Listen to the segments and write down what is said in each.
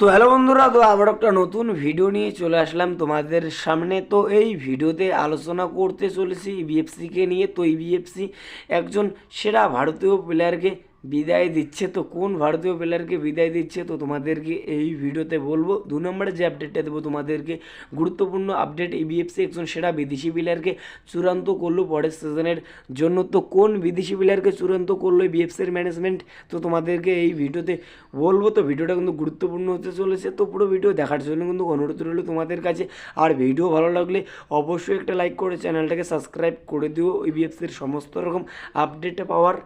তো হ্যালো বন্ধুরা, তো আবার একটা নতুন ভিডিও নিয়ে চলে আসলাম তোমাদের সামনে। তো এই ভিডিওতে আলোচনা করতে চলেছি ইবিএফসিকে নিয়ে। তো ইবিএফসি একজন সেরা ভারতীয় প্লেয়ারকে বিদায় দিচ্ছে তো, কোন ভারতীয় প্লেয়ারকে বিদায় দিচ্ছে তো তোমাদেরকে এই ভিডিওতে বলব। দু নম্বরে যে আপডেটটা দেবো তোমাদেরকে, গুরুত্বপূর্ণ আপডেট ইবিএফসি একজন সেরা বিদেশি প্লেয়ারকে চূড়ান্ত করল পরের সিজনের জন্য। তো কোন বিদেশি প্লেয়ারকে চূড়ান্ত করল বিএফসির ম্যানেজমেন্ট তো তোমাদেরকে এই ভিডিওতে বলব। তো ভিডিওটা কিন্তু গুরুত্বপূর্ণ হতে চলেছে। তো পুরো ভিডিও দেখার জন্য কিন্তু অনুরোধ রইল তোমাদের কাছে। আর ভিডিও ভালো লাগলে অবশ্যই একটা লাইক করে চ্যানেলটাকে সাবস্ক্রাইব করে দিও। বিএফসির সমস্ত রকম আপডেট পাওয়ার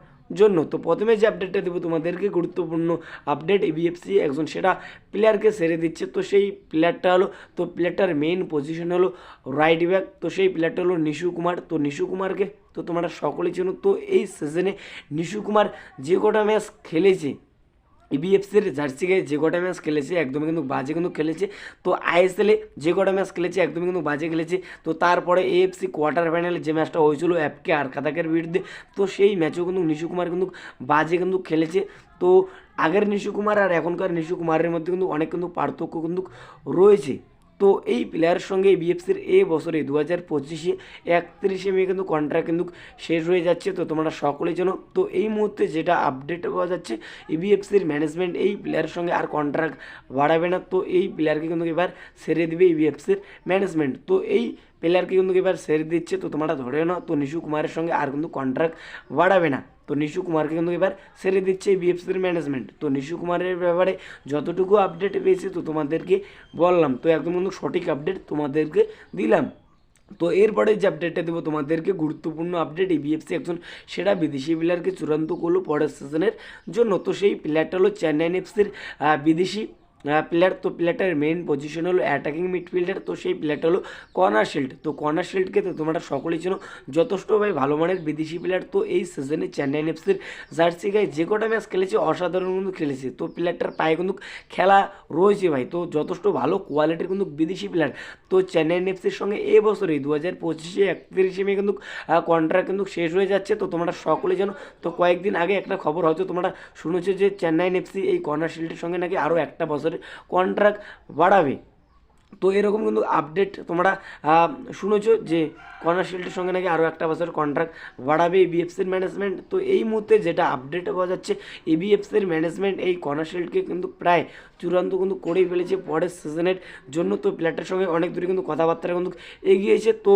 জন্য। তো প্রথমে যে আপডেটটা দেবো, তোমাদেরকে গুরুত্বপূর্ণ আপডেট এবিএফসি একজন সেটা প্লেয়ারকে সেরে দিচ্ছে। তো সেই প্লেয়ারটা হলো, তো প্লেয়ারটার মেইন পজিশন হলো রাইট ব্যাক তো সেই প্লেয়ারটা হলো নিশু কুমার। তো নিশু কুমারকে, তো তোমরা সকলেই চেনো, তো এই সিজনে নিশু কুমার যে কটা ম্যাচ খেলেছে ইবিএফসির জার্সি গায়ে যে কটা ম্যাচ খেলেছে, একদমই কিন্তু বাজে কিন্তু খেলেছে। তো আইএসএলে যে কটা ম্যাচ খেলেছে, একদমই কিন্তু বাজে খেলেছে। তো তারপরে এএফসি কোয়ার্টার ফাইনালে যে ম্যাচটা হয়েছিল অ্যাপকে আর কাতাকের বিরুদ্ধে, তো সেই ম্যাচেও কিন্তু নিশু কুমার কিন্তু বাজে কিন্তু খেলেছে। তো আগের নিশু কুমার আর এখনকার নিশু কুমারের মধ্যে কিন্তু অনেক কিন্তু পার্থক্য কিন্তু রয়েছে। তো এই প্লেয়ারের সঙ্গে বিএফসির এ বছরে দু হাজার পঁচিশে একত্রিশে মে কিন্তু কন্ট্রাক্ট কিন্তু শেষ হয়ে যাচ্ছে। তো তোমরা সকলেই জানো, তো এই মুহূর্তে যেটা আপডেট পাওয়া যাচ্ছে ইবিএফসির ম্যানেজমেন্ট এই প্লেয়ারের সঙ্গে আর কন্ট্রাক্ট বাড়াবে না। তো এই প্লেয়ারকে কিন্তু এবার সেরে দেবে ইবিএফসির ম্যানেজমেন্ট তো এই প্লেয়ারকে কিন্তু এবার সেরে দিচ্ছে, তো তোমরা ধরে নাও, তো নিশু কুমারের সঙ্গে আর কিন্তু কন্ট্রাক্ট বাড়াবে না। তো নিশু কুমারকে কিন্তু এবার সেরে দিচ্ছে বিএফসির ম্যানেজমেন্ট তো নিশু কুমারের ব্যাপারে যতটুকু আপডেট পেয়েছি তো তোমাদেরকে বললাম। তো একদম কিন্তু সঠিক আপডেট তোমাদেরকে দিলাম। তো এরপরে যে আপডেটটা দেবো তোমাদেরকে গুরুত্বপূর্ণ আপডেট বিএফসি একজন সেরা বিদেশি প্লেয়ারকে চূড়ান্ত করল পরের সিজনের জন্য। তো সেই প্লেয়ারটা হলো চেন্নাইন এফসির বিদেশি প্লেয়ার তো প্লেয়ারটার মেইন পজিশন হলো অ্যাটাকিং মিডফিল্ডার তো সেই প্লেয়ারটা হলো কর্নার শিল্ড তো কর্নার শিল্ডকে তো তোমরা সকলেই চেনো, যথেষ্ট ভাই ভালো মানের বিদেশি প্লেয়ার তো এই সিজনে চেন্নাই এফসির জার্সি গায়ে যে কটা ম্যাচ খেলেছে, অসাধারণ কিন্তু খেলেছে। তো প্লেয়ারটার পায়ে কিন্তু খেলা রয়েছে ভাই, তো যথেষ্ট ভালো কোয়ালিটির কিন্তু বিদেশি প্লেয়ার তো চেন্নাই এফসির সঙ্গে এ বছরে দু হাজার পঁচিশে একত্রিশে মে কিন্তু কন্ট্রাক্ট কিন্তু শেষ হয়ে যাচ্ছে, তো তোমরা সকলেই জানো। তো কয়েকদিন আগে একটা খবর হয়তো তোমরা শুনেছো যে চেন্নাই এফসি এই কর্নার শিল্ডের সঙ্গে নাকি আরও একটা বছরের কন্ট্রাক্ট বাড়াবে তো এরকম কিন্তু আপডেট তোমরা শুনেছো যে কর্নার শিল্ডের সঙ্গে নাকি আরও একটা বছর কন্ট্রাক্ট বাড়াবে এবিএফসির ম্যানেজমেন্ট তো এই মুহূর্তে যেটা আপডেট পাওয়া যাচ্ছে এবিএফসির ম্যানেজমেন্ট এই কর্নার শিল্ডকে কিন্তু প্রায় চূড়ান্ত কিন্তু করেই ফেলেছে পরের সিজনের জন্য। তো প্লেয়ারটার সঙ্গে অনেক দূরে কিন্তু কথাবার্তা কিন্তু এগিয়েছে। তো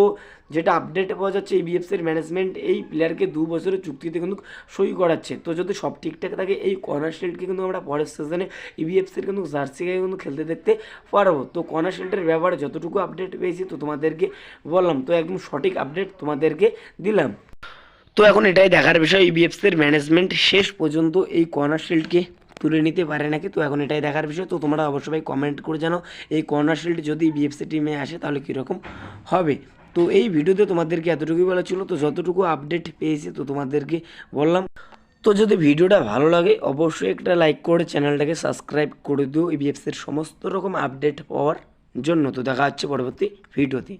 যেটা আপডেট পাওয়া যাচ্ছে এবিএফসির ম্যানেজমেন্ট এই প্লেয়ারকে দু বছরের চুক্তিতে কিন্তু সই করাচ্ছে। তো যদি সব ঠিকঠাক থাকে, এই কর্নার শিল্ডকে কিন্তু আমরা পরের সিজনে ইবিএফসির কিন্তু জার্সি গায়ে কিন্তু খেলতে দেখতে পারব। তো কর্নার শিল্ডের ব্যাপারে যতটুকু আপডেট পেয়েছি তো তোমাদেরকে বললাম। তো একদম সঠিক আপডেট তোমাদেরকে দিলাম। তো এখন এটাই দেখার বিষয় ইবিএফসির ম্যানেজমেন্ট শেষ পর্যন্ত এই কর্নার শিল্ডকে তুলে নিতে পারে নাকি? তো এখন এটাই দেখার বিষয়। তো তোমরা অবশ্যই কমেন্ট করে জানো এই কর্নার শিল্ড যদি বিএফসি টিমে আসে তাহলে কীরকম হবে? তো এই ভিডিওতে তোমাদেরকে এতটুকুই বলা ছিল, তো যতটুকু আপডেট পেয়েছি তো তোমাদেরকে বললাম। তো যদি ভিডিওটা ভালো লাগে, অবশ্যই একটা লাইক করে চ্যানেলটাকে সাবস্ক্রাইব করে দিও। ইবিএফসির সমস্ত রকম আপডেট পাওয়ার জন্য তো দেখা যাচ্ছে পরবর্তী ভিডিওতে